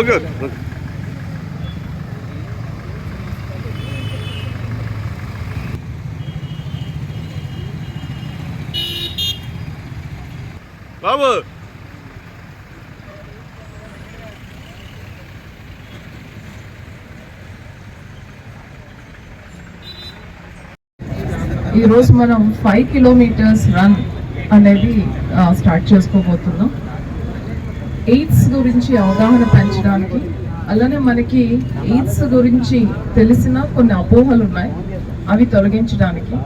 Okay okay. బాబు. ఈ రోజు మనం ఫైవ్ కిలోమీటర్స్ రన్ అనేది స్టార్ట్ చేసుకోబోతున్నాం. ఎయిట్ గురించి అవగాహన పెంచడానికి అలానే మనకి ఎయిడ్స్ గురించి తెలిసిన కొన్ని అపోహలు ఉన్నాయి అవి తొలగించడానికి.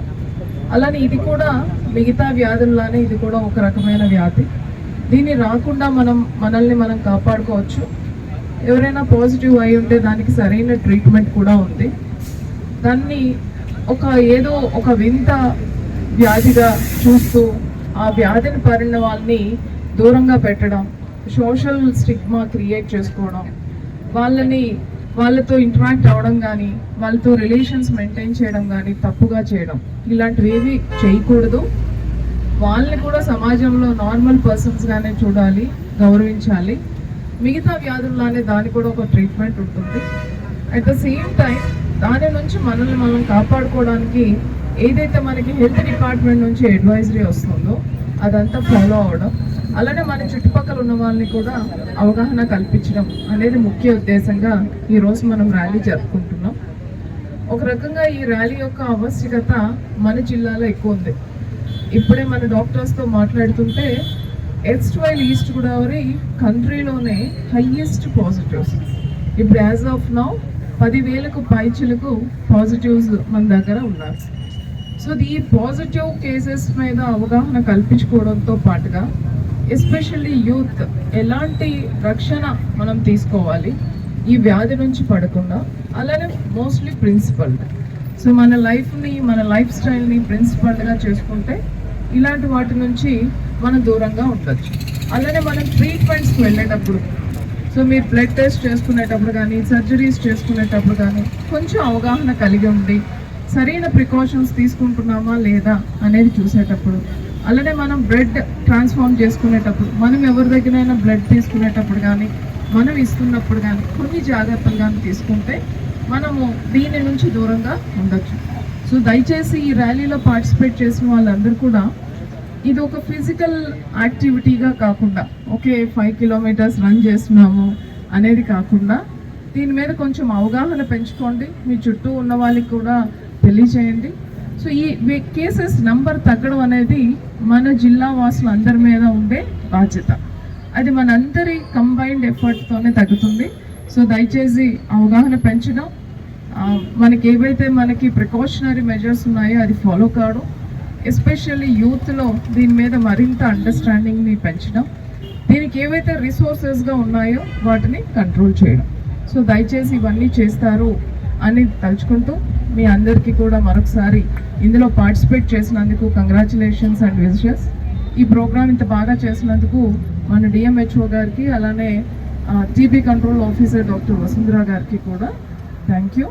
అలానే ఇది కూడా మిగతా వ్యాధుల్లానే ఇది కూడా ఒక రకమైన వ్యాధి. దీన్ని రాకుండా మనం మనల్ని మనం కాపాడుకోవచ్చు. ఎవరైనా పాజిటివ్ అయి ఉంటే దానికి సరైన ట్రీట్మెంట్ కూడా ఉంది. దాన్ని ఒక ఏదో ఒక వింత వ్యాధిగా చూస్తూ ఆ వ్యాధిని పరిణ వాళ్ళని దూరంగా పెట్టడం సోషల్ స్టిగ్మా క్రియేట్ చేసుకోవడం వాళ్ళని వాళ్ళతో ఇంటరాక్ట్ అవ్వడం కానీ వాళ్ళతో రిలేషన్స్ మెయింటైన్ చేయడం కానీ తప్పుగా చేయడం. ఇలాంటివి ఏవి చేయకూడదు. వాళ్ళని కూడా సమాజంలో నార్మల్ పర్సన్స్గానే చూడాలి గౌరవించాలి. మిగతా వ్యాధుల్లానే దానికి కూడా ఒక ట్రీట్మెంట్ ఉంటుంది. అట్ ద సేమ్ టైం దాని నుంచి మనల్ని మనం కాపాడుకోవడానికి ఏదైతే మనకి హెల్త్ డిపార్ట్మెంట్ నుంచి అడ్వైజరీ వస్తుందో అదంతా ఫాలో అవ్వడం అలానే మన చుట్టుపక్కల ఉన్న వాళ్ళని కూడా అవగాహన కల్పించడం అనేది ముఖ్య ఉద్దేశంగా ఈరోజు మనం ర్యాలీ జరుపుకుంటున్నాం. ఒక రకంగా ఈ ర్యాలీ యొక్క ఆవశ్యకత మన జిల్లాలో ఎక్కువ ఉంది. ఇప్పుడే మన డాక్టర్స్తో మాట్లాడుతుంటే ఎస్ట్ వైల్ ఈస్ట్ గోదావరి కంట్రీలోనే హయ్యెస్ట్ పాజిటివ్స్ ఇప్పుడు యాజ్ ఆఫ్ నౌ పదివేలకు పైచులకు పాజిటివ్స్ మన దగ్గర ఉన్నారు. సో ఈ పాజిటివ్ కేసెస్ మీద అవగాహన కల్పించుకోవడంతో పాటుగా ఎస్పెషల్లీ యూత్ ఎలాంటి రక్షణ మనం తీసుకోవాలి? ఈ వ్యాధి నుంచి పడకుండా. అలానే మోస్ట్లీ ప్రిన్సిపల్. సో మన లైఫ్ని మన లైఫ్ స్టైల్ని ప్రిన్సిపల్గా చేసుకుంటే ఇలాంటి వాటి నుంచి మనం దూరంగా ఉండొచ్చు. అలానే మనం ట్రీట్మెంట్స్కి వెళ్ళేటప్పుడు సో మీరు బ్లడ్ టెస్ట్ చేసుకునేటప్పుడు కానీ సర్జరీస్ చేసుకునేటప్పుడు కానీ కొంచెం అవగాహన కలిగి ఉండి సరైన ప్రికాషన్స్ తీసుకుంటున్నామా లేదా అనేది చూసేటప్పుడు అలానే మనం బ్లడ్ ట్రాన్స్ఫార్మ్ చేసుకునేటప్పుడు మనం ఎవరి దగ్గరైనా బ్లడ్ తీసుకునేటప్పుడు కానీ మనం ఇస్తున్నప్పుడు కానీ కొన్ని జాగ్రత్తలు కానీ తీసుకుంటే మనము దీని నుంచి దూరంగా ఉండొచ్చు. సో దయచేసి ఈ ర్యాలీలో పార్టిసిపేట్ చేసిన వాళ్ళందరూ కూడా ఇది ఒక ఫిజికల్ యాక్టివిటీగా కాకుండా ఓకే ఫైవ్ కిలోమీటర్స్ రన్ చేస్తున్నాము అనేది కాకుండా దీని మీద కొంచెం అవగాహన పెంచుకోండి. మీ చుట్టూ ఉన్న వాళ్ళకి కూడా తెలియజేయండి. సో ఈ కేసెస్ నంబర్ తగ్గడం అనేది మన జిల్లా వాసులు అందరి మీద ఉండే బాధ్యత. అది మనందరి కంబైన్డ్ ఎఫర్ట్తోనే తగ్గుతుంది. సో దయచేసి అవగాహన పెంచడం మనకి ఏవైతే మనకి ప్రికాషనరీ మెజర్స్ ఉన్నాయో అది ఫాలో కావడం. ఎస్పెషల్లీ యూత్లో దీని మీద మరింత అండర్స్టాండింగ్ని పెంచడం దీనికి ఏవైతే రిసోర్సెస్గా ఉన్నాయో వాటిని కంట్రోల్ చేయడం. సో దయచేసి ఇవన్నీ చేస్తారు అని తలుచుకుంటూ మీ అందరికీ కూడా మరొకసారి ఇందులో పార్టిసిపేట్ చేసినందుకు కంగ్రాచులేషన్స్ అండ్ విజెస్ ఈ ప్రోగ్రామ్ ఇంత బాగా చేసినందుకు మన డిఎంహెచ్ఓ గారికి అలానే TB control officer doctor Vasundhara గారికి కూడా థ్యాంక్ యూ